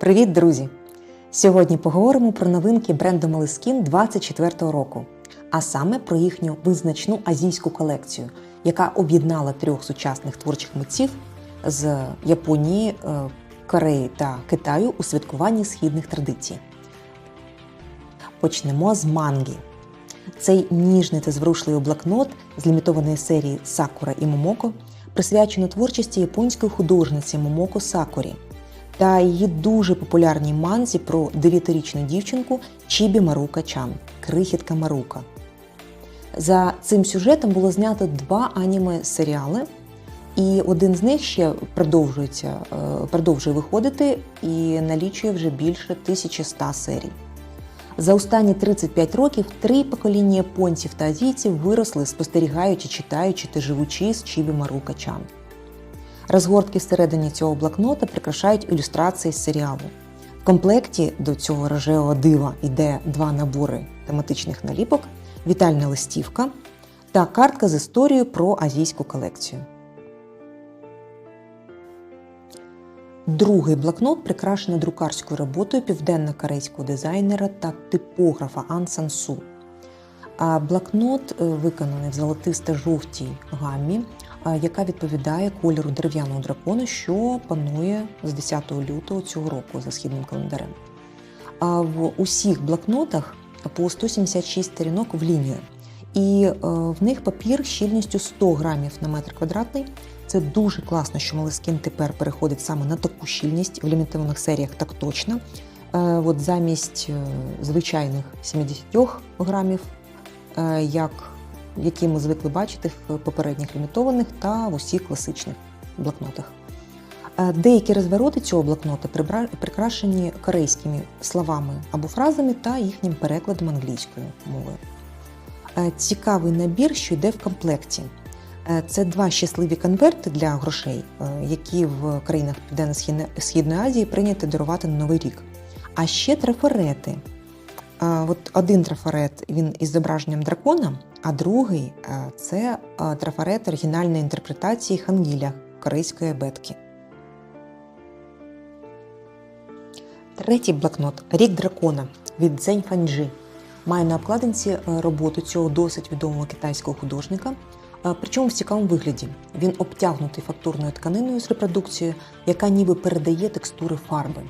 Привіт, друзі! Сьогодні поговоримо про новинки бренду Moleskine 24-го року, а саме про їхню визначну азійську колекцію, яка об'єднала трьох сучасних творчих митців з Японії, е, Кореї та Китаю у святкуванні східних традицій. Почнемо з мангі. Цей ніжний та зворушливий блокнот з лімітованої серії Сакура і Момоко присвячено творчості японської художниці Момоко Сакурі та її дуже популярній манзі про 9-річну дівчинку Чібі Марука Чан Крихітка Марука. За цим сюжетом було знято два аніме-серіали, і один з них ще продовжується, е, продовжує виходити і налічує вже більше 1100 серій. За останні 35 років три покоління японців та азійців виросли, спостерігаючи, читаючи та живучи з Чібі Марука Чан. Розгортки всередині цього блокнота прикрашають ілюстрації з серіалу. В комплекті до цього рожевого дива йде два набори тематичних наліпок, вітальна листівка та картка з історією про азійську колекцію. Другий блокнот прикрашений друкарською роботою південно-корейського дизайнера та типографа Ан Сан Су. А блокнот е, виконаний в золотисто-жовтій гаммі, а, яка відповідає кольору дерев'яного дракона, що панує з 10 лютого цього року за східним календарем. А в усіх блокнотах по 176 сторінок в лінію. І е, в них папір щільністю 100 грамів на метр квадратний. Це дуже класно, що Молескін тепер переходить саме на таку щільність в лімітованих серіях так точно. Е, От замість е, звичайних 70 грамів, як які ми звикли бачити в попередніх лімітованих та в усіх класичних блокнотах. Е, Деякі розвороти цього блокнота прикрашені корейськими словами або фразами та їхнім перекладом англійською мовою. Е, Цікавий набір, що йде в комплекті. Е, Це два щасливі конверти для грошей, які в країнах Південно-Східної Азії прийнято дарувати на Новий рік. А ще трафарети. От один трафарет він із зображенням дракона, а другий е, це е, трафарет оригінальної інтерпретації Хангіля корейської абетки. Третій блокнот Рік дракона від Цзень Фанджи. Має на обкладинці е, роботу цього досить відомого китайського художника. Причому в цікавому вигляді. Він обтягнутий фактурною тканиною з репродукцією, яка ніби передає текстури фарби.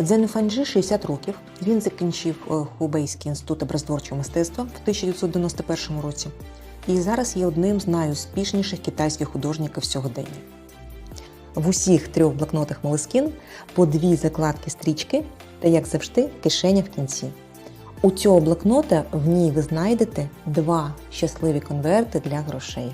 Дзену Фанджи 60 років. Він закінчив е, Хубейський інститут образотворчого мистецтва в 1991 році і зараз є одним з найуспішніших китайських художників сьогодення. В усіх трьох блокнотах Молескін по дві закладки стрічки та, як завжди, кишеня в кінці. У цього блокнота в ній ви знайдете два щасливі конверти для грошей.